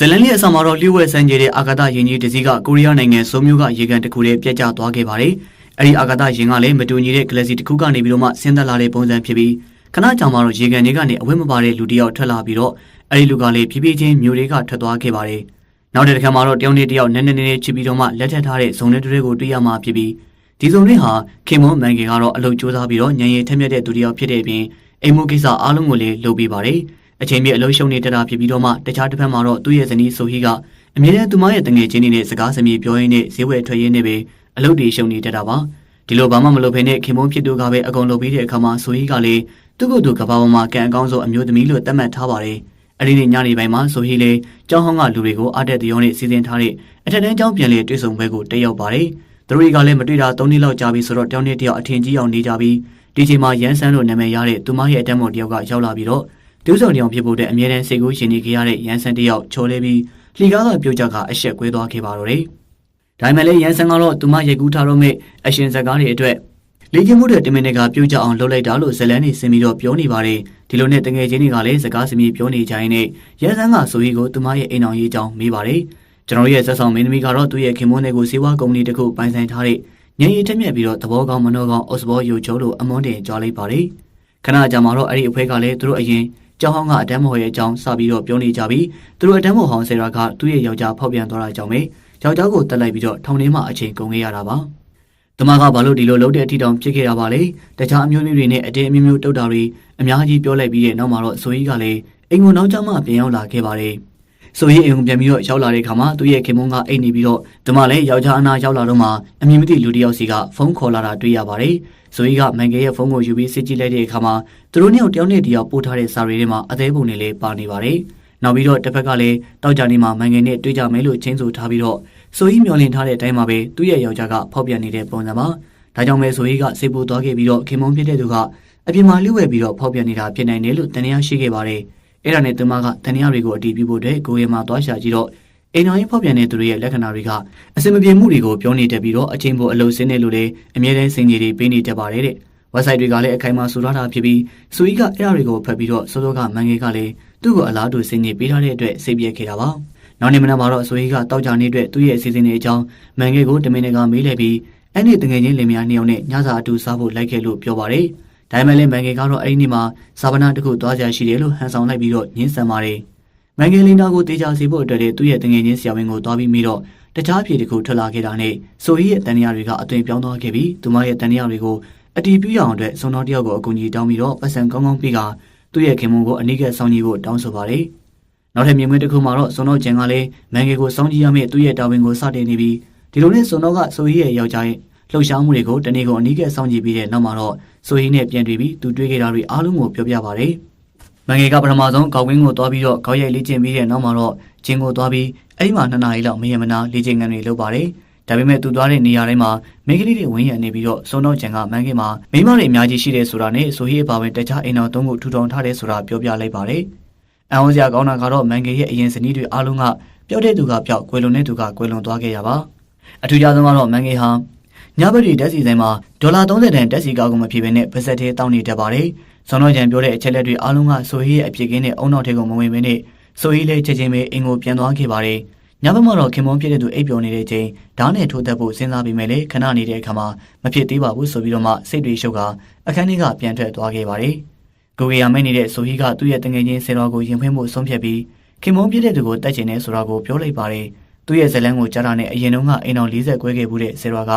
ဇလန်လီအဆောင်မှာတော့လျှို့ဝှက်စံကြေတဲ့အာကာသယဉ်ကြီးတစ်စီးကကိုရီးယားနိုင်ငံဆိုမျိုးကရေကန်တစ်ခုတည်းပြတ်ကျသွားခဲ့ပါတယ်။အဲဒီအာကာသယဉ်ကလည်းမတူညီတဲ့ဂလက်ဆီတစ်ခုကနေပြီးတော့မှဆင်းသက်လာတဲ့ပုံစံဖြစ်ပြီးခဏကြာမှတော့ရေကန်တွေကနေအဝတ်မပါတဲ့လူတစ်ယောက်ထွက်လာပြီးတော့အဲဒီလူကလည်းဖြည်းဖြည်းချင်းမြို့တွေကထွက်သွားခဲ့ပါတယ်။နောက်တစ်ခါမှတော့တယောက်နဲ့တယောက်နည်းနည်းနည်းနည်းချစ်ပြီးတော့မှလက်ထပ်ထားတဲ့ဇုံတွေတွေကိုတွေ့ရမှာဖြစ်ပြီးဒီဇုံတွေဟာခင်မွန်မန်ကေကတော့အလုပ်ကြိုးစားပြီးတော့ညံရည်ထက်မြက်တဲ့သူတစ်ယောက်ဖြစ်တဲ့အပြင်အိမ်မှုကိစ္စအားလုံးကိုလည်းလုပ်ပေးပါတယ်။ အချိန်ပြည့်အလုံးရှုံနေတတာဖြစ်ပြီးတော့မှတခြားတစ်ဖက်မှာတော့သူ့ရဲ့ဇနီးဆိုဟီကအမြဲတမ်းသူမရဲ့တငယ်ချင်းတွေနဲ့စကားစမြည်ပြောရင်းနဲ့ဈေးဝယ်ထွက်ရင်းနဲ့ပဲအလုပ်တွေရှုံနေတတ်တာပါဒီလိုဘာမှမလုပ်ဖ ೇನೆ ခင်မုန်းဖြစ်သူကပဲအကုန်လုပ်ပြီးတဲ့အခါမှာဆိုဟီကလည်းသူ့ကိုယ်သူကဘာပေါ်မှာကံအကောင်းဆုံးအမျိုးသမီးလို့သတ်မှတ်ထားပါတယ်အဲ့ဒီနေ့ညနေပိုင်းမှာဆိုဟီလည်းကျောင်းဟောင်းကလူတွေကိုအားတက်တရောနဲ့စီစဉ်ထားတဲ့အထက်တန်းကျောင်းပြန်လေတွေ့ဆုံပွဲကိုတက်ရောက်ပါတယ်သူတို့ကလည်းမတွေ့တာ၃နှစ်လောက်ကြာပြီဆိုတော့တောင်းတဲ့တယောက်အထင်ကြီးအောင်နေကြပြီးဒီချိန်မှာရန်ဆန်းလို့နာမည်ရတဲ့သူမရဲ့အတန်းမော်တယောက်ကရောက်လာပြီးတော့ ဒုဆောင်တောင်ဖြစ်ဖို့တဲ့အမြဲတမ်းစိတ်ကူးရှင်နေခဲ့ရတဲ့ရန်ဆန်တယောက်ချိုးလဲပြီးလှီကားကပြုတ်ကြကအရှက်ကွဲသွားခဲ့ပါတော့တယ်။ဒါပေမဲ့လည်းရန်ဆန်ကတော့သူမရိုက်ကူးထားတော့မဲ့အရှင်စကားတွေအတွက်လေကျင်းမှုတဲ့တမင်တွေကပြုတ်ကြအောင်လုပ်လိုက်တာလို့ဇလန်းနေစင်ပြီးတော့ပြောနေပါတယ်။ဒီလိုနဲ့တငယ်ချင်းတွေကလည်းစကားစမြည်ပြောနေကြရင်နဲ့ရန်ဆန်ကဆိုဟီကိုသူမရဲ့အိမ်အောင်ရေးကြောင်းမေးပါတယ်။ကျွန်တော်ရဲ့ဆက်ဆောင်မင်းသမီးကတော့သူ့ရဲ့ခင်မွန်းတွေကိုစေဝါကုမ္ပဏီတစ်ခုပိုင်ဆိုင်ထားတဲ့ညင်ရီထက်မြက်ပြီးတော့သဘောကောင်းမနှောကောင်းအော့စဘောယူချိုးလို့အမွန်းတင်ကြွားလိုက်ပါတယ်။ခဏကြာမှတော့အဲ့ဒီအဖွဲကလည်းသူတို့အရင် ကျောင်းဟောင်းကအတန်းမော်ရဲ့အကြောင်းစပြီးတော့ပြောနေကြပြီးသူတို့အတန်းမော်ဟောင်းဆရာကသူ့ရဲ့ယောက်ျားဖောက်ပြန်သွားတာကြောင့်ပဲယောက်ျားကိုတက်လိုက်ပြီးတော့ထောင်ထဲမှာအချိန်ကုန်ခဲ့ရတာပါ။တမကဘာလို့ဒီလိုလုပ်တဲ့အထီတောင်ဖြစ်ခဲ့တာပါလဲ။တခြားအမျိုးမျိုးတွေနဲ့အတင်းအမျိုးမျိုးတုတ်တာတွေအများကြီးပြောလိုက်ပြီးတဲ့နောက်မှာတော့ဆိုကြီးကလည်းအိမ်ကိုနောက်ကျမှပြန်ရောက်လာခဲ့ပါတယ်။ ဆိုရင်အိမ်ကိုပြန်ပြီးတော့ရောက်လာတဲ့ခါမှာသူ့ရဲ့ခင်မုန်းကအိတ်နေပြီးတော့ဒီမှာလည်းယောက်ျားအနာရောက်လာတော့မှအမြင်မသိလူတစ်ယောက်စီကဖုန်းခေါ်လာတာတွေ့ရပါတယ်။ဆိုကြီးကမန်ကယ်ရဲ့ဖုန်းကိုယူပြီးစစ်ကြည့်လိုက်တဲ့အခါမှာသူတို့နှစ်ယောက်တယောက်နဲ့တယောက်ပို့ထားတဲ့စာရီထဲမှာအသေးပုံတွေလည်းပါနေပါတယ်။နောက်ပြီးတော့တစ်ဖက်ကလည်းတောက်ကြနေမှာမန်ကယ်နဲ့တွေ့ကြမယ်လို့ချင်းဆိုထားပြီးတော့ဆိုကြီးမျောလင့်ထားတဲ့အတိုင်းမှာပဲသူ့ရဲ့ယောက်ျားကဖောက်ပြန်နေတဲ့ပုံစံပါ။ဒါကြောင့်ပဲဆိုကြီးကစိတ်ပူသွားခဲ့ပြီးတော့ခင်မုန်းဖြစ်တဲ့သူကအပြင်မှာလှုပ်ဝဲပြီးတော့ဖောက်ပြန်နေတာဖြစ်နိုင်တယ်လို့တန်တရားရှိခဲ့ပါတယ်။ အဲ့ဒါနဲ့သူမကတန်တရားတွေကိုအတီးပြုဖို့အတွက်ကိုယ်ရဲ့မှာသွားရှာကြည့်တော့အိမ်တော်ကြီးဖောက်ပြန်တဲ့သူတွေရဲ့လက္ခဏာတွေကအစင်မပြေမှုတွေကိုပြောနေတတ်ပြီးတော့အချင်းပေါ်အလုံးစင်းနေလို့လေအမြဲတမ်းစင်ကြီးတွေပေးနေတတ်ပါတယ်တဲ့။ website တွေကလည်းအခိုင်အမာဆိုထားတာဖြစ်ပြီးစူကြီးကအဲ့အရာတွေကိုဖတ်ပြီးတော့စောစောကမန်ငယ်ကလည်းသူ့ကိုအလားတူစင်ကြီးပေးထားတဲ့အတွက်စိတ်ပြည့်ခဲ့တာပါ။နောက်နေ့မနက်မှာတော့စူကြီးကတောက်ကြနေအတွက်သူ့ရဲ့အစီအစဉ်တွေအကြောင်းမန်ငယ်ကိုတမင်တကာမေးလိုက်ပြီးအဲ့ဒီတငယ်ချင်းလင်မယားနှစ်ယောက်နဲ့ညစာအတူစားဖို့လိုက်ခဲ့လို့ပြောပါတယ်။ ဒါပေမဲ့လည်းမန်ငယ်ကတော့အဲ့ဒီနေ့မှာစာပနာတစ်ခုသွားကြရှိတယ်လို့ဟန်ဆောင်လိုက်ပြီးတော့ညှင်းဆန်ပါတယ်။မန်ဂယ်လင်းနာကိုတေချာစီဖို့အတွက်တည်းသူ့ရဲ့တငယ်ချင်းဆရာဝန်ကိုတွားပြီးမိတော့တခြားဖြေတစ်ခုထွက်လာခဲ့တာနဲ့ဆိုဟီရဲ့တန်ရာတွေကအသွင်ပြောင်းသွားခဲ့ပြီးသူမရဲ့တန်ရာတွေကိုအတီးပြူရအောင်အတွက်စုံတော်တယောက်ကိုအကူကြီးတောင်းပြီးတော့ပတ်စံကောင်းကောင်းပြီးကသူ့ရဲ့ခင်မုန်းကိုအနိကဆောင်းကြီးဖို့တောင်းဆိုပါတယ်။နောက်ထပ်မြင်ကွင်းတစ်ခုမှာတော့စုံတော်ကျန်ကလည်းမန်ဂယ်ကိုစောင်းကြည့်ရမယ့်သူ့ရဲ့တာဝန်ကိုစတင်နေပြီးဒီလိုနဲ့စုံတော်ကဆိုဟီရဲ့ယောက်ျားရဲ့ လှုပ်ရှားမှုတွေကိုတနေ့ကုန်အနိကဆောင်းကြည့်ပြီးတဲ့နောက်မှာတော့ဆိုဟီနဲ့ပြန်တွေ့ပြီးသူတွေ့ခဲ့တာတွေအားလုံးကိုပြောပြပါတယ်။မန်ငယ်ကပထမဆုံးကောက်ဝင်းကိုသွားပြီးတော့ကောက်ရိုက်လေ့ကျင့်ပြီးတဲ့နောက်မှာတော့ဂျင်းကိုသွားပြီးအဲ့ဒီမှာနှစ်နာရီလောက်မရမနာလေ့ကျင့်ခန်းတွေလုပ်ပါတယ်။ဒါပေမဲ့သူသွားတဲ့နေရာတိုင်းမှာမိန်းကလေးတွေဝင်းရံနေပြီးတော့စုံတော့ဂျန်ကမန်ငယ်မှာမိန်းမတွေအများကြီးရှိတယ်ဆိုတာနဲ့ဆိုဟီအပါဝင်တခြားအိမ်တော်သုံးခုထူထောင်ထားတယ်ဆိုတာပြောပြလိုက်ပါတယ်။အန်ဟောစရာကောင်းတာကတော့မန်ငယ်ရဲ့အရင်ဇနီးတွေအားလုံးကပျောက်တဲ့သူကပျောက်၊ကွယ်လွန်တဲ့သူကကွယ်လွန်သွားခဲ့ရပါ။အထူးခြားဆုံးကတော့မန်ငယ်ဟာ ညဘက်တွေတက်စီဆိုင်မှာဒေါ်လာ30တန်တက်စီကောက်ကိုမဖြစ်ဘဲနဲ့ပါဇက်သေးတောင်းနေတတ်ပါတယ်။ဇွန်တော်ကျန်ပြောတဲ့အချက်လက်တွေအားလုံးကဆိုဟီရဲ့အပြစ်ကင်းတဲ့အုံနောက်ထဲကိုမဝင်ဘဲနဲ့ဆိုဟီလည်းချက်ချင်းပဲအင်ကိုပြန်သွားခဲ့ပါတယ်။ညဘက်မှာတော့ခင်မွန်ဖြစ်တဲ့သူအိပ်ပျော်နေတဲ့ချိန်ဓာတ်နဲ့ထိုးသက်ဖို့စဉ်းစားပြီးမဲ့လေခဏနေတဲ့အခါမှာမဖြစ်သေးပါဘူးဆိုပြီးတော့မှစိတ်တွေရှုပ်ကအခန်းထဲကပြန်ထွက်သွားခဲ့ပါတယ်။ကိုရီးယားမိတ်နေတဲ့ဆိုဟီကသူ့ရဲ့တငယ်ချင်းဆယ်တော်ကိုရင်ဖွင့်ဖို့ဆုံးဖြတ်ပြီးခင်မွန်ဖြစ်တဲ့သူကိုတတ်ချင်တဲ့ဆိုတာကိုပြောလိုက်ပါတယ်။သူ့ရဲ့ဇလန်းကိုကြားတာနဲ့အရင်တုန်းကအိမ်တော်40ကွဲခဲ့မှုတဲ့ဆယ်တော်က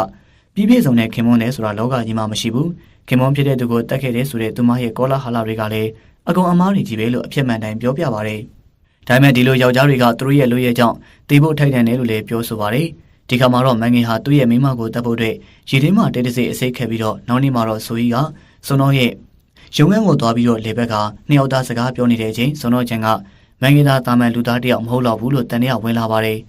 ပြည့်ပြည့်စုံတဲ့ခင်မွန်းနဲ့ဆိုတာလောကကြီးမှာမရှိဘူးခင်မွန်းဖြစ်တဲ့သူကိုတတ်ခဲ့တဲ့ဆိုတဲ့သူမရဲ့ကောလာဟာလာတွေကလည်းအကုန်အမားတွေကြီးပဲလို့အဖြစ်မှန်တိုင်းပြောပြပါရယ်ဒါပေမဲ့ဒီလိုယောက်ျားတွေကသူတို့ရဲ့လူရဲ့ကြောင့်တေဖို့ထိုက်တယ်လို့လည်းပြောဆိုပါရယ်ဒီခါမှာတော့မန်ငင်ဟာသူ့ရဲ့မိမကိုတတ်ဖို့အတွက်ရည်ထင်းမှတဲတစိအစိတ်ခဲ့ပြီးတော့နောက်နေ့မှာတော့ဆိုကြီးကစွန်တော်ရဲ့ရုံငန်းကိုသွားပြီးတော့လေဘက်ကနှစ်ယောက်သားစကားပြောနေတဲ့အချိန်စွန်တော်ချန်ကမန်ငင်သားတာမန်လူသားတယောက်မဟုတ်တော့ဘူးလို့တန်ရဝင်လာပါတယ်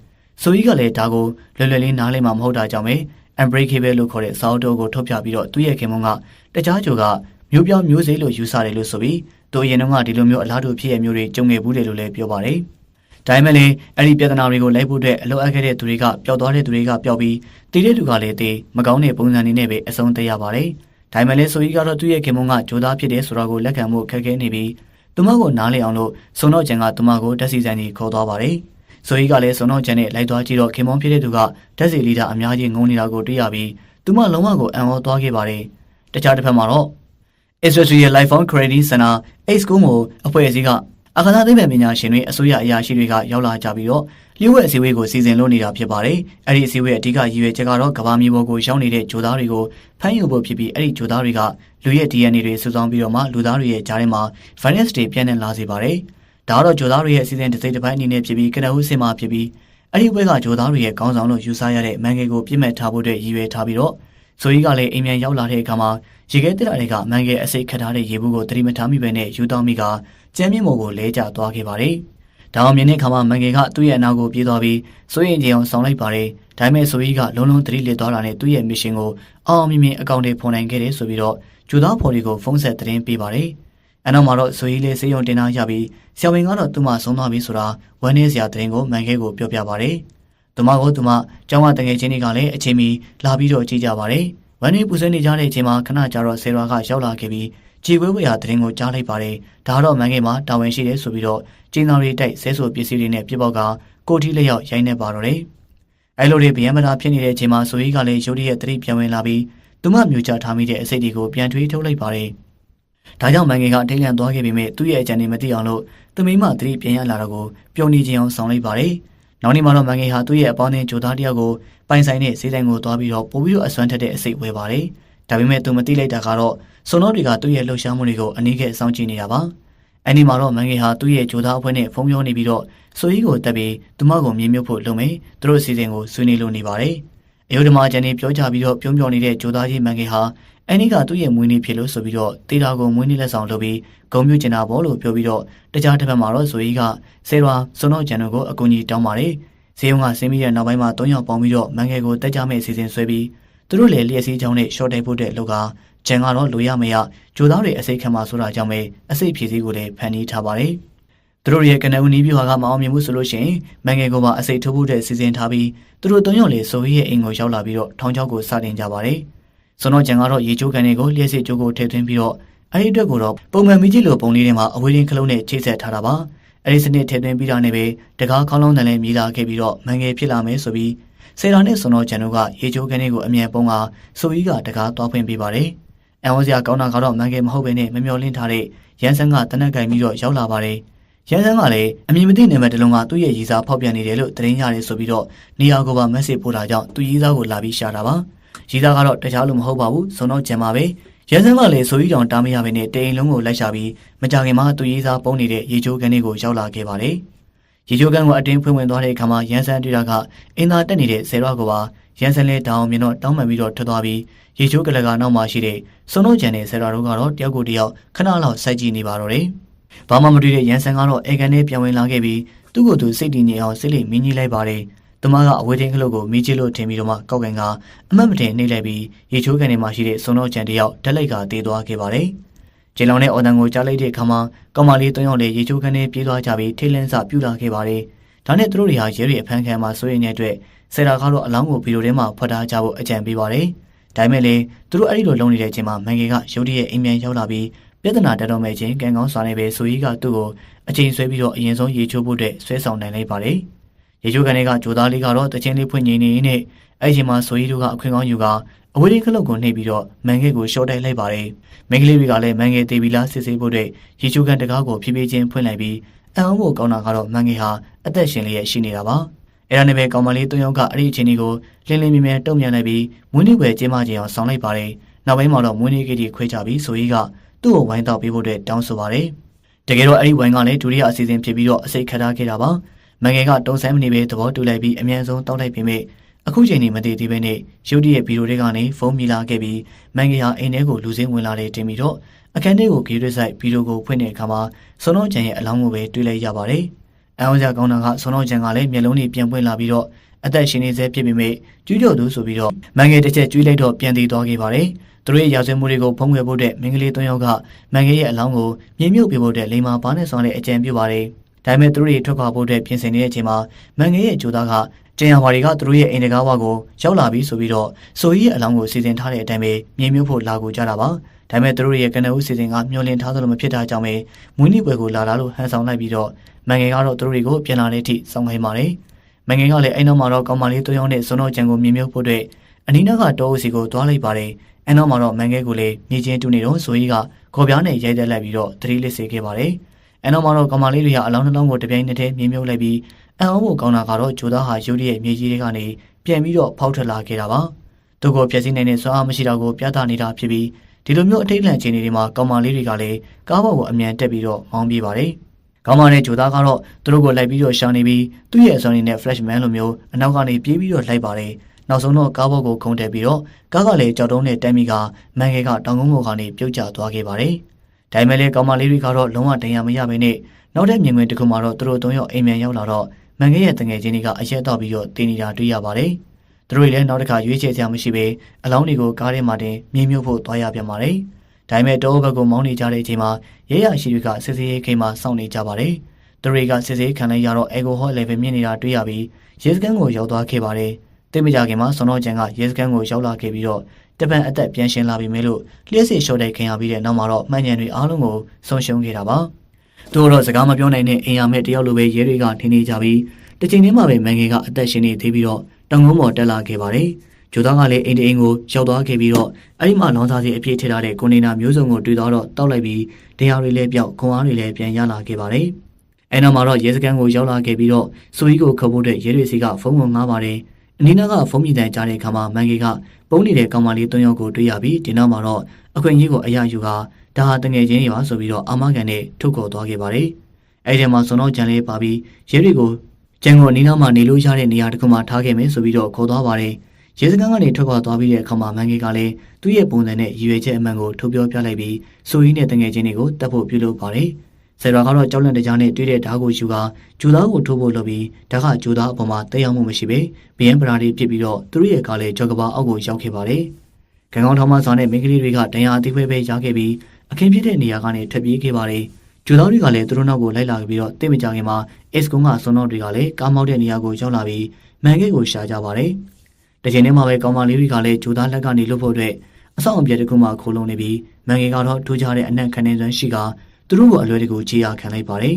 ဆိုကြီးကလည်းဒါကိုလွယ်လွယ်လေးနားလည်မှာမဟုတ်တာကြောင့်ပဲ unbreakable လို့ခေါ်တဲ့စာအုပ်တော်ကိုထုတ်ပြပြီးတော့သူ့ရဲ့ခင်မုန်းကတခြားကြိုကမျိုးပြောင်းမျိုးစိလို့ယူဆတယ်လို့ဆိုပြီးသူအရင်တုန်းကဒီလိုမျိုးအလားတူဖြစ်ရမျိုးတွေကြုံခဲ့ဘူးတယ်လို့လည်းပြောပါတယ်။ဒါပေမဲ့လည်းအဲ့ဒီပြဿနာတွေကိုလိုက်ဖို့အတွက်အလုပ်အပ်ခဲ့တဲ့သူတွေကပျောက်သွားတဲ့သူတွေကပျောက်ပြီးတည်တဲ့သူကလည်းတည်မကောင်းတဲ့ပုံစံတွေနဲ့ပဲအဆုံးသတ်ရပါတယ်။ဒါပေမဲ့လည်းဆိုကြီးကတော့သူ့ရဲ့ခင်မုန်းကဂျိုးသားဖြစ်တဲ့ဆိုတာကိုလက်ခံမှုခက်ခဲနေပြီးသူမကိုနားလည်အောင်လို့စုံတော့ကျန်ကသူမကိုတက်စီဆိုင်ကြီးခေါ်သွားပါတယ်။ ဆိုကြီးကလည်းစုံတော့ကျန်နဲ့လိုက်သွားကြည့်တော့ခင်မောင်းဖြစ်တဲ့သူကဓာတ်စီလီတာအများကြီးငုံနေတာကိုတွေ့ရပြီးသူမလုံးဝကိုအံ့ဩသွားခဲ့ပါတယ်တခြားတစ်ဖက်မှာတော့ Israel ရဲ့ Life on Credit Center Ace ကိုမိုအဖွဲ့အစည်းကအခါသားသိပ္ပံပညာရှင်တွေအစိုးရအရာရှိတွေကရောက်လာကြပြီးတော့လျှို့ဝှက်အစည်းအဝေးကိုစီစဉ်လုပ်နေတာဖြစ်ပါတယ်။အဲ့ဒီအစည်းအဝေးအဓိကရည်ရွယ်ချက်ကတော့ကမ္ဘာမြေပေါ်ကိုရောက်နေတဲ့ဂျိုသားတွေကိုဖမ်းယူဖို့ဖြစ်ပြီးအဲ့ဒီဂျိုသားတွေကလူရဲ့ DNA တွေစုဆောင်းပြီးတော့မှလူသားတွေရဲ့ကြားထဲမှာ virus တွေပြန့်နှံ့လာစေပါတယ်။ ဒါကတော့ဂျိုသားတွေရဲ့အစီအစဉ်တစ်စိတ်တစ်ပိုင်းအနေနဲ့ဖြစ်ပြီးကနဦးစင်မှာဖြစ်ပြီးအဲ့ဒီဘက်ကဂျိုသားတွေရဲ့ကောင်းဆောင်လို့ယူဆရတဲ့မန်ငယ်ကိုပြစ်မှတ်ထားဖို့အတွက်ရည်ရွယ်ထားပြီးတော့ဆိုကြီးကလည်းအိမ်မြန်ရောက်လာတဲ့အခါမှာရေခဲတက်တာတွေကမန်ငယ်အစိတ်ခတ်ထားတဲ့ရေဘူးကိုတတိမထားမိပဲနဲ့ယူတောင်းမိကကျမ်းမြင့်မော်ကိုလဲကျသွားခဲ့ပါတယ်။ဒါအောင်မြင်တဲ့ခါမှာမန်ငယ်ကသူ့ရဲ့အနာကိုပြေးသွားပြီးစိုးရင်ကြီးအောင်ဆောင်လိုက်ပါတယ်။ဒါပေမဲ့ဆိုကြီးကလုံးလုံးတတိလစ်သွားတာနဲ့သူ့ရဲ့မစ်ရှင်ကိုအောင်အောင်မြင်မြင်အကောင့်တွေဖော်နိုင်ခဲ့တယ်ဆိုပြီးတော့ဂျူသားဖော်တွေကိုဖုန်းဆက်သတင်းပေးပါတယ်။ အနောက်မှာတော့ဆိုကြီးလေးစေယုံတင်လာရပြီးဆရာဝန်ကတော့သူ့မဆုံးသွားပြီဆိုတာဝမ်းနည်းစရာသတင်းကိုမန်ခဲကိုပြောပြပါတယ်။သူမကိုသူမကျောင်းကတငယ်ချင်းတွေကလည်းအချိန်မီလာပြီးတော့ကြည့်ကြပါတယ်။ဝမ်းနည်းပူဆွေးနေကြတဲ့အချိန်မှာခဏကြာတော့ဆယ်ရွာကရောက်လာခဲ့ပြီးကြည်ဝဲဝဲဟာသတင်းကိုကြားလိုက်ပါတယ်။ဒါတော့မန်ခဲမှာတာဝန်ရှိတယ်ဆိုပြီးတော့ကျင်းတော်ရီတိုက်ဆဲဆိုပစ္စည်းတွေနဲ့ပြစ်ပေါက်ကကိုထီလျောက်ရိုင်းနေပါတော့တယ်။အဲလိုတွေဗျံမတာဖြစ်နေတဲ့အချိန်မှာဆိုကြီးကလည်းရုတ်တရက်သတိပြန်ဝင်လာပြီးသူမမြူချထားမိတဲ့အစိတ်တွေကိုပြန်ထွေးထုတ်လိုက်ပါတယ်။ ဒါကြောင့်မန်ငယ်ကထိတ်လန့်သွားခဲ့ပေမဲ့သူ့ရဲ့အကြံတွေမသိအောင်လို့သမီးမသတိပြန်ရလာတော့ကိုပျော်နေခြင်းအောင်ဆောင်လိုက်ပါတယ်။နောက်နေ့မှာတော့မန်ငယ်ဟာသူ့ရဲ့အပေါင်းအသင်းဂျိုသားတယောက်ကိုပိုင်ဆိုင်တဲ့ဈေးဆိုင်ကိုသွားပြီးတော့ပို့ပြီးတော့အစွမ်းထက်တဲ့အစိတ်ဝဲပါတယ်။ဒါပေမဲ့သူမသိလိုက်တာကတော့စုံတော့တွေကသူ့ရဲ့လှုပ်ရှားမှုတွေကိုအနည်းငယ်စောင့်ကြည့်နေတာပါ။အဲဒီမှာတော့မန်ငယ်ဟာသူ့ရဲ့ဂျိုသားအဖွဲ့နဲ့ဖုံးပြောနေပြီးတော့ဆိုကြီးကိုတက်ပြီးသူမကိုမြင်မြုပ်ဖို့လုပ်မယ်။သူတို့အစီအစဉ်ကိုဆွေးနွေးလို့နေပါတယ်။အယုဒ္ဓမာကျန်နေပြောကြပြီးတော့ပြုံးပြောနေတဲ့ဂျိုသားကြီးမန်ငယ်ဟာ အန်နီကသူ့ရဲ့မွေးနေ့ဖြစ်လို့ဆိုပြီးတော့တေတာကိုမွေးနေ့လက်ဆောင်လုပ်ပြီးဂုံပြုကျင်တာပေါ့လို့ပြောပြီးတော့တခြားတစ်ဖက်မှာတော့ဆိုကြီးကဆယ်ရွာစွန်တော့ကျန်တို့ကိုအကူအညီတောင်းပါတယ်။ဈေးုံကဆင်းပြီးတဲ့နောက်ပိုင်းမှာ၃ယောက်ပေါင်းပြီးတော့မန်ငယ်ကိုတက်ကြမဲ့အစီအစဉ်ဆွဲပြီးသူတို့လည်းလျှက်စီးချောင်းနဲ့ရှော့တိုက်ဖို့တဲ့လောက်ကကျန်ကတော့လိုရမရဂျိုသားတွေအစိတ်ခံမှာဆိုတာကြောင့်ပဲအစိတ်ဖြည့်စည်းကိုလည်းဖန်တီးထားပါတယ်။သူတို့ရဲ့ကနဦးနီးပြူဟာကမအောင်မြင်မှုဆိုလို့ရှိရင်မန်ငယ်ကိုပါအစိတ်ထိုးဖို့တဲ့စီစဉ်ထားပြီးသူတို့၃ယောက်လည်းဆိုကြီးရဲ့အိမ်ကိုရောက်လာပြီးတော့ထောင်ချောက်ကိုစတင်ကြပါတယ်။ စွန်တော်ကျန်ကတော့ရေချိုးကန်တွေကိုလျှက်စစ်ကျိုးကိုထည့်သွင်းပြီးတော့အဲဒီအတွက်ကိုတော့ပုံမှန်မီးကြီးလိုပုံလေးတွေမှာအဝေးရင်းခလုံးနဲ့ချိတ်ဆက်ထားတာပါ။အဲဒီစနစ်ထည့်သွင်းပြီးတာနဲ့ပဲတကားခေါင်းလုံးတန်လည်းမြည်လာခဲ့ပြီးတော့မန်ငယ်ဖြစ်လာမယ်ဆိုပြီးစေတာနဲ့စွန်တော်ကျန်တို့ကရေချိုးကန်တွေကိုအမြန်ပုံကဆိုကြီးကတကားသွားဖွင့်ပေးပါတယ်။အန်ဝစရာကောင်းတာကတော့မန်ငယ်မဟုတ်ဘဲနဲ့မမျောလင့်ထားတဲ့ရန်ဆန်းကတနက်ကင်ပြီးတော့ရောက်လာပါတယ်။ရန်ဆန်းကလည်းအမြင်မသိနေမဲ့တလုံးကသူ့ရဲ့ရည်စားဖောက်ပြန်နေတယ်လို့သတင်းရတယ်ဆိုပြီးတော့နေရာကိုပါမက်ဆေ့ပို့တာကြောင့်သူရည်စားကိုလာပြီးရှာတာပါ။ ရည်စားကတော့တခြားလို့မဟုတ်ပါဘူး။စွန်တော့ကျန်ပါပဲ။ရန်ဆန်းကလည်းဆိုကြီးတောင်တားမရပဲနဲ့တိမ်လုံးကိုလိုက်ရှာပြီးမကြခင်မှာသူရည်စားပုံနေတဲ့ရေချိုးကန်တွေကိုရောက်လာခဲ့ပါတယ်။ရေချိုးကန်ကိုအတင်းဖွင့်ဝင်သွားတဲ့အခါမှာရန်ဆန်းတွေ့တာကအင်းသားတက်နေတဲ့ဆယ်ရွာကပါရန်ဆန်လေးတောင်းမြင်တော့တောင်းမှန်ပြီးတော့ထွက်သွားပြီးရေချိုးကလကနောက်မှာရှိတဲ့စွန်တို့ကျန်တဲ့ဆရာတို့ကတော့တယောက်ကိုတယောက်ခဏလောက်စိုက်ကြည့်နေပါတော့တယ်။ဘာမှမတွေ့တဲ့ရန်ဆန်ကတော့အေကန်နဲ့ပြန်ဝင်လာခဲ့ပြီးသူ့ကိုယ်သူစိတ်တည်ငြိမ်အောင်စိတ်လေးမင်းကြီးလိုက်ပါတယ်။ သူမကအဝေးထင်းကလေးကိုမီးချလို့ထင်ပြီးတော့မှကောက်ကန်ကအမတ်မတင်နှိမ့်လိုက်ပြီးရေချိုးကန်ထဲမှာရှိတဲ့စွန်တို့ကျန်တယောက်တက်လိုက်ကတေးသွားခဲ့ပါတယ်။ကျင်းလောင်တဲ့အော်တန်ကိုကြားလိုက်တဲ့အခါမှာကောင်မလေး၃ယောက်လေးရေချိုးကန်နဲ့ပြေးသွားကြပြီးထိတ်လန့်စပြူလာခဲ့ပါတယ်။ဒါနဲ့သူတို့တွေဟာရဲတွေအဖမ်းခံမှာစိုးရိမ်တဲ့အတွက်ဆယ်တာကတော့အလောင်းကိုဗီဒီယိုထဲမှာဖွက်ထားကြဖို့အကြံပေးပါတယ်။ဒါပေမဲ့လည်းသူတို့အဲ့ဒီလိုလုပ်နေတဲ့အချိန်မှာမန်ကေကရုတ်တရက်အိမ်ပြန်ရောက်လာပြီးပြဿနာတက်တော့မဲ့ချင်းကံကောင်းစွာနဲ့ပဲဆိုကြီးကသူ့ကိုအချိန်ဆွဲပြီးတော့အရင်ဆုံးရေချိုးဖို့အတွက်ဆွဲဆောင်နိုင်လိုက်ပါတယ်။ ရေချိုးကန်တွေကဂျိုသားလေးကတော့တချင်းလေးဖွင့်နေနေနဲ့အဲ့ဒီမှာဆိုကြီးတို့ကအခွင့်ကောင်းယူကအဝေးလေးခလုတ်ကိုနှိပ်ပြီးတော့မန်ကေကိုရှော့တိုက်လိုက်ပါတယ်။မန်ကလေးတွေကလည်းမန်ကေတေဗီလာစစ်ဆေးဖို့အတွက်ရေချိုးကန်တကားကိုဖြည်းဖြည်းချင်းဖွင့်လိုက်ပြီးအံ့ဩဖို့ကောင်းတာကတော့မန်ကေဟာအသက်ရှင်လျက်ရှိနေတာပါ။အဲ့ဒါနဲ့ပဲကောင်မလေး၃ယောက်ကအဲ့ဒီအချိန်လေးကိုလင်းလင်းမြင်မြင်တုံ့ပြန်လိုက်ပြီးမွေးနေ့ွယ်ကျင်းပခြင်းအောင်ဆောင်လိုက်ပါတယ်။နောက်ပိုင်းမှာတော့မွေးနေ့ကိတိခွဲကြပြီးဆိုကြီးကသူ့ကိုဝိုင်းတောက်ပေးဖို့အတွက်တောင်းဆိုပါတယ်။တကယ်တော့အဲ့ဒီဝိုင်းကလည်းဒုတိယအစီအစဉ်ဖြစ်ပြီးတော့အစိတ်ခတ်ထားခဲ့တာပါ။ မငယ်ကတုံးဆန်းမနေပဲသဘောတူလိုက်ပြီးအမြန်ဆုံးတောက်လိုက်ပြီးမြဲအခုချိန်နေမတည်သေးပဲနဲ့ရုတ်တရက်ဗီဒီယိုတွေကနေဖုန်းမိလာခဲ့ပြီးမန်ဂီဟာအိမ်ထဲကိုလူစင်းဝင်လာတဲ့တင်ပြီးတော့အခန်းထဲကိုဂီရစ်ဆိုင်ဗီဒီယိုကိုဖွင့်တဲ့အခါမှာဆွန်တော့ကျန်ရဲ့အလောင်းကိုပဲတွေ့လိုက်ရပါတယ်။အအောင်စရာကောင်းတာကဆွန်တော့ကျန်ကလည်းမျက်လုံးတွေပြန်ပွင့်လာပြီးတော့အသက်ရှင်နေစေဖြစ်ပေမဲ့ကျူးကျော်သူဆိုပြီးတော့မန်ဂီတစ်ချက်ကျွေးလိုက်တော့ပြန်တည်သွားခဲ့ပါတယ်။သူတို့ရဲ့ရာဇဝတ်မှုတွေကိုဖုံးကွယ်ဖို့တဲ့မင်္ဂလေး၃ယောက်ကမန်ဂီရဲ့အလောင်းကိုမြေမြုပ်ပြဖို့တဲ့လိမ္မာပါနဲ့ဆောင်တဲ့အကြံပြုပါတယ်။ ဒါပေမဲ့သူတို့တွေထွက်ခွာဖို့တဲ့ပြင်ဆင်နေတဲ့အချိန်မှာမန်ငယ်ရဲ့ဂျိုသားကကျန်ရပါတွေကသူတို့ရဲ့အိမ်တကားဝါကိုရောက်လာပြီးဆိုပြီးတော့ဆိုကြီးရဲ့အလောင်းကိုစီစဉ်ထားတဲ့အတိုင်းပဲမြေမြုပ်ဖို့လာကိုကြတာပါဒါပေမဲ့သူတို့ရဲ့ကနဦးစီစဉ်ကမျောလင့်ထားသလိုမဖြစ်တာကြောင့်ပဲမွေးနေ့ပွဲကိုလာလာလို့ဟန်ဆောင်လိုက်ပြီးတော့မန်ငယ်ကတော့သူတို့တွေကိုပြန်လာတဲ့အထိစောင့်ခိုင်းပါတယ်။မန်ငယ်ကလည်းအဲ့နောက်မှာတော့ကောင်မလေး၃ယောက်နဲ့ဇွန်တော်ကျန်ကိုမြင်မြုပ်ဖို့အတွက်အနီးနားကတောအုပ်စီကိုသွားလိုက်ပါတယ်။အဲ့နောက်မှာတော့မန်ငယ်ကိုလည်းမြေချင်းတူနေတော့ဆိုကြီးကခေါ်ပြားနဲ့ရိုက်တက်လိုက်ပြီးတော့သတိလစ်စေခဲ့ပါတယ်။ အဲ့နောက်မှာတော့ကောင်မလေးတွေဟာအလောင်းတစ်လောင်းကိုတပြိုင်နက်တည်းမြင်မြုပ်လိုက်ပြီးအံ့ဩဖို့ကောင်းတာကတော့ဂျိုသားဟာယူရီရဲ့မြေကြီးတွေကနေပြန်ပြီးတော့ဖောက်ထွက်လာခဲ့တာပါ။သူကိုဖျက်ဆီးနိုင်တဲ့စွမ်းအားမရှိတာကိုပြသနေတာဖြစ်ပြီးဒီလိုမျိုးအထိတ်လန့်ခြေအနေတွေမှာကောင်မလေးတွေကလည်းကားပေါ်ကိုအမြန်တက်ပြီးတော့မောင်းပြေးပါတယ်။ကောင်မနဲ့ဂျိုသားကတော့သူတို့ကိုလိုက်ပြီးတော့ရှာနေပြီးသူ့ရဲ့အစွမ်းရည်နဲ့ flashman လိုမျိုးအနောက်ကနေပြေးပြီးတော့လိုက်ပါတယ်။နောက်ဆုံးတော့ကားပေါ်ကိုခုန်တက်ပြီးတော့ကားကလည်းကြောက်တုံးနဲ့တိုက်မိကမန်ငယ်ကတောင်ကုန်းပေါ်ကနေပြုတ်ကျသွားခဲ့ပါတယ်။ ဒါပေမဲ့လည်းကောင်မလေးတွေကတော့လုံးဝတန်ရာမရဘဲနဲ့နောက်တဲ့မြင်ကွင်းတစ်ခုမှာတော့သူတို့သုံးယောက်အိမ်မြန်ရောက်လာတော့မန်ငယ်ရဲ့တငယ်ချင်းတွေကအရက်တော့ပြီးတော့တင်းနေတာတွေ့ရပါတယ်။သူတို့တွေလည်းနောက်တစ်ခါရွေးချယ်စရာမရှိဘဲအလောင်းတွေကိုကားထဲမှာတင်မြင်းမြုပ်ဖို့သွားရပြန်ပါတယ်။ဒါပေမဲ့တောဘက်ကိုမောင်းနေကြတဲ့အချိန်မှာရဲရရှိတွေကစစ်စေးရေးခိမ်းမှာစောင့်နေကြပါတယ်။သူတွေကစစ်စေးခံလိုက်ရတော့ alcohol level မြင့်နေတာတွေ့ရပြီးရဲစခန်းကိုရောက်သွားခဲ့ပါတယ်။တိတ်မကြခင်မှာစွန်တော်ကျန်ကရဲစခန်းကိုရောက်လာခဲ့ပြီးတော့ တပန်အသက်ပြန်ရှင်းလာပြီမဲလို့လျှက်စီလျှော့တိုက်ခင်ရပြီးတဲ့နောက်မှာတော့မှန်ညံတွေအားလုံးကိုဆုံးရှုံးခဲ့တာပါ။သူတို့စကားမပြောနိုင်တဲ့အင်ယာမဲ့တယောက်လိုပဲရဲတွေကထင်နေကြပြီးတစ်ချိန်တည်းမှာပဲမန်ငယ်ကအသက်ရှင်နေသေးပြီးတော့တောင်ကုန်းပေါ်တက်လာခဲ့ပါတယ်။ဂျိုသားကလည်းအိမ်တအိမ်ကိုရောက်သွားခဲ့ပြီးတော့အဲ့ဒီမှာလောင်စာစီအပြည့်ထည့်ထားတဲ့ကွန်တိန်နာမျိုးစုံကိုတွေ့သွားတော့တောက်လိုက်ပြီးတရားတွေလည်းပြောက်ခွန်အားတွေလည်းပြန်ရလာခဲ့ပါတယ်။အဲနောက်မှာတော့ရဲစခန်းကိုရောက်လာခဲ့ပြီးတော့ဆိုကြီးကိုခေါ်ဖို့တဲ့ရဲတွေစီကဖုန်းကိုငားပါတယ်။အနီးနားကဖုန်းမြည်တန်ကြားတဲ့အခါမှာမန်ငယ်က ပုံနေတဲ့ကောင်မလေး၃ယောက်ကိုတွေ့ရပြီးဒီနောက်မှာတော့အခွင့်အရေးကိုအရယူကဒါဟာတငယ်ချင်းတွေပါဆိုပြီးတော့အာမခံနဲ့ထုတ်ခေါ်သွားခဲ့ပါတယ်။အဲဒီထဲမှာစွန်တော်ကြံလေးပါပြီးရဲတွေကိုကျန်ကိုအနီးနားမှာနေလို့ရတဲ့နေရာတစ်ခုမှာထားခဲ့မယ်ဆိုပြီးတော့ခေါ်သွားပါတယ်။ရဲစခန်းကနေထွက်ခွာသွားပြီးတဲ့အခါမှာမန်ငယ်ကလည်းသူ့ရဲ့ပုံစံနဲ့ရည်ရွယ်ချက်အမှန်ကိုထုတ်ပြောပြလိုက်ပြီးဆိုရင်းနဲ့တငယ်ချင်းတွေကိုတတ်ဖို့ပြုလုပ်ပါတယ်။ ဆယ်ရာကတော့ကြောက်လန့်တကြားနဲ့တွေ့တဲ့ဓာတ်ကိုယူကဂျူသားကိုထိုးဖို့လုပ်ပြီးဓာတ်ကဂျူသားအပေါ်မှာတက်ရောက်မှုမရှိပဲဘီယန်ပရာတွေဖြစ်ပြီးတော့သူတို့ရဲ့ကားလည်းကြောက်ကဘာအောက်ကိုရောက်ခဲ့ပါတယ်။ကံကောင်းထောင်မဆောင်တဲ့မိန်းကလေးတွေကတန်ရာအသေးဖွဲပဲရခဲ့ပြီးအခင်းဖြစ်တဲ့နေရာကနေထွက်ပြေးခဲ့ပါတယ်။ဂျူသားတွေကလည်းသူတို့နောက်ကိုလိုက်လာပြီးတော့တိတ်မကြခင်မှာအစ်ကုန်းကစွန်တော်တွေကလည်းကားမောက်တဲ့နေရာကိုရောက်လာပြီးမန်ဂိတ်ကိုရှာကြပါတယ်။တချိန်တည်းမှာပဲကောင်မလေးတွေကလည်းဂျူသားလက်ကနေလွတ်ဖို့အတွက်အဆောင်အပြဲတစ်ခုမှခိုးလုံနေပြီးမန်ဂိတ်ကတော့ထူးခြားတဲ့အနက်ခံနေစွမ်းရှိက သူတို့ကိုအလွယ်တကူခြေရခံလိုက်ပါတယ်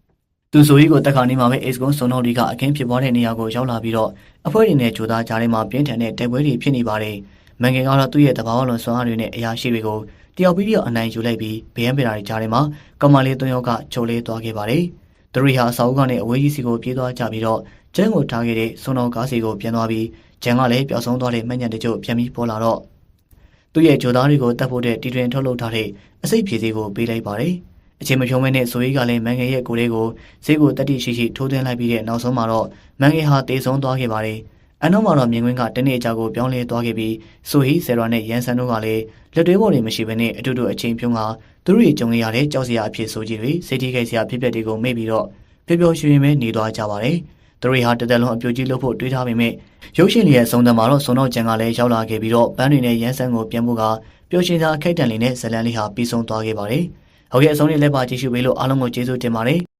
။သူဆိုကြီးကိုတက်ခါနေမှာပဲ ace ကုန်းစွန်တော်တွေကအခင်းဖြစ်ပွားတဲ့နေရာကိုရောက်လာပြီးတော့အဖွဲ့တွေနဲ့ဂျူသားကြားထဲမှာပြင်းထန်တဲ့တိုက်ပွဲတွေဖြစ်နေပါတယ်။မန်ဂိတ်ကတော့သူ့ရဲ့တဘာဝလွန်စွမ်းအားတွေနဲ့အရာရှိတွေကိုတယောက်ပြီးတယောက်အနိုင်ယူလိုက်ပြီးဘယံပေတာတွေကြားထဲမှာကောင်မလေး၃ယောက်ကချိုးလေးသွားခဲ့ပါတယ်။သူတို့ဟာအစာအုပ်ကနေအဝေးကြီးစီကိုပြေးသွားကြပြီးတော့ကျန်းကိုထားခဲ့တဲ့စွန်တော်ကားစီကိုပြန်သွားပြီးကျန်းကလည်းပျောက်ဆုံးသွားတဲ့မှညံတချို့ပြန်ပြီးပေါ်လာတော့သူ့ရဲ့ဂျိုသားတွေကိုတတ်ဖို့တဲ့တီတွင်ထုတ်လုပ်ထားတဲ့အစိတ်ဖြည်စီကိုပေးလိုက်ပါတယ်။ အချိန်မဖြုံးမဲနဲ့ဆိုရီကလည်းမန်ငယ်ရဲ့ကိုယ်လေးကိုဈေးကိုတက်တိရှိရှိထိုးသွင်းလိုက်ပြီးတဲ့နောက်ဆုံးမှာတော့မန်ငယ်ဟာတေဆုံးသွားခဲ့ပါတယ်။အနောက်မှာတော့မြင်ကွင်းကတနေ့အကြာကိုပြောင်းလဲသွားခဲ့ပြီးဆိုဟီဆယ်ရာနဲ့ရန်ဆန်တို့ကလည်းလက်တွဲပေါ်တွေမရှိဘဲနဲ့အတူတူအချိန်ဖြုံးကသူတို့ရဲ့ကြုံရတဲ့ကြောက်စရာအဖြစ်ဆိုကြည်တွေစိတ်ထိခိုက်စရာဖြစ်ပျက်တွေကိုမေ့ပြီးတော့ပျော်ပျော်ရွှင်ရွှင်ပဲနေသွားကြပါတယ်။သူတို့ဟာတသက်လုံးအပြိုကြီးလုပ်ဖို့တွေးထားပေမဲ့ရုပ်ရှင်တွေရဲ့ဆုံးသက်မှာတော့စွန်တော့ကျန်ကလည်းရောက်လာခဲ့ပြီးတော့ပန်းတွေနဲ့ရန်ဆန်ကိုပြန်ဖို့ကပျော်ရွှင်စွာခိတ်တန်လေးနဲ့ဇလန်လေးဟာပြီးဆုံးသွားခဲ့ပါတယ်။ ဟုတ်ကဲ့အဆုံးလေးလက်ပါကြည့်ရှုပေးလို့အားလုံးကိုကျေးဇူးတင်ပါတယ်။